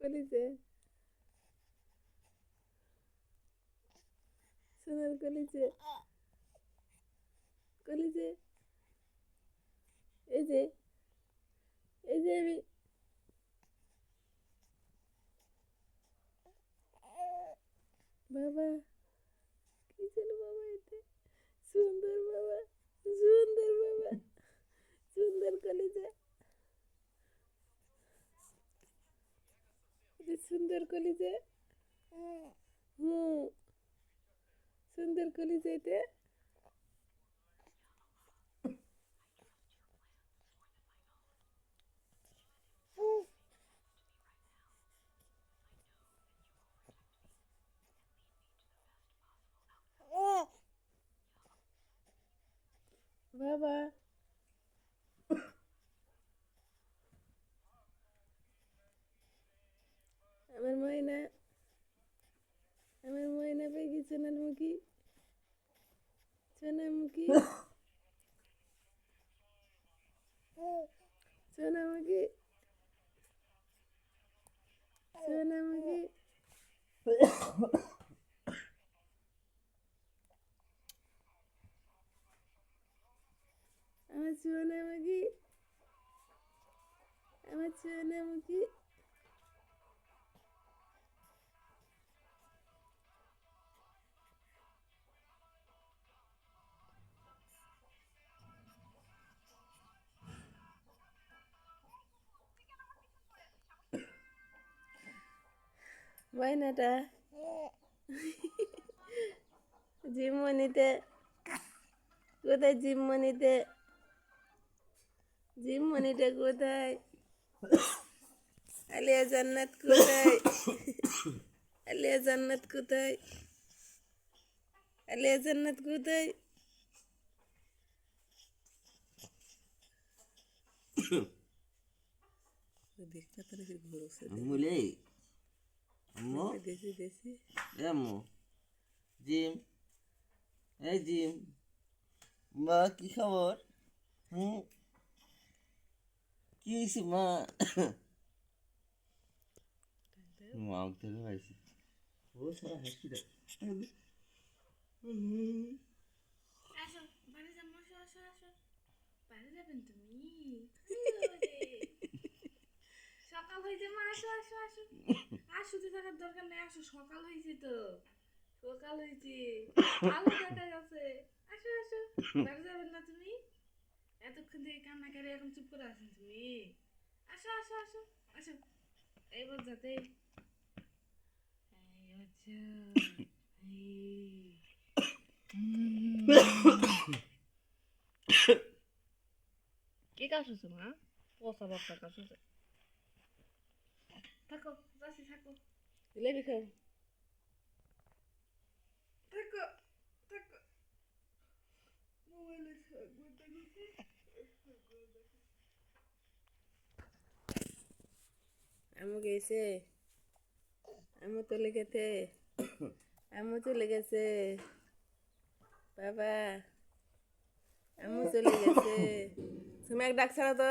কলিজে সোনার কলিজে কলিজে এই যে এই যে আমি বাবা কি ছিল বাবা এটা সুন্দর বাবা সুন্দর বাবা সুন্দর কলিজা এটা সুন্দর কলিজে? হুম। সুন্দর কলিজা এটা বাবা আমার ময়না আমার ময়না পেয়ে গেছে সোনার মুখী সোনামুখী সোনামুখী সোনামুখী। আমার সোনামুখী আমার সোনামুখী। ময়নাটা জিমমনিতে কোথায় জিমমনিতে জিমমনিটা কোথায় আলিয়া জান্নাত কোথায় আলিয়া জান্নাত কোথায় আলিয়া জান্নাত কোথায় দেখতে আম্মুলে আম্মু দেশি দেশি? এ আম্মু জিম। এই জিম। মা কি খবর? হুম? কি হয়েছে মা? মা থেকে পাইছি ও সারা হাসি আসো আসো আসো আসো। সকাল হয়েছে মা আসো আসো আসো। থাকার দরকার নেই আসো সকাল হয়েছে তো। সকাল হয়েছে আলো দেখা গেছে আসো আসো। বাড়ি যাবেন না তুমি? এতক্ষণ থেকে কান্না করে এখন চুপ করে আছেন তুমি? আসো আসো আসো আসো। এবার যাতে হচ্ছে কে কাশুছে মা? পচা বাচ্চা কাশুছে থাকো যাচ্ছি থাকো। লেবি খাও থাকো থাকো মোবাইলে থাকব আমু গেছে আমু চলে গেছে আমু চলে গেছে বাবা আমু চলে গেছে তুমি এক ডাক ছাড়া তো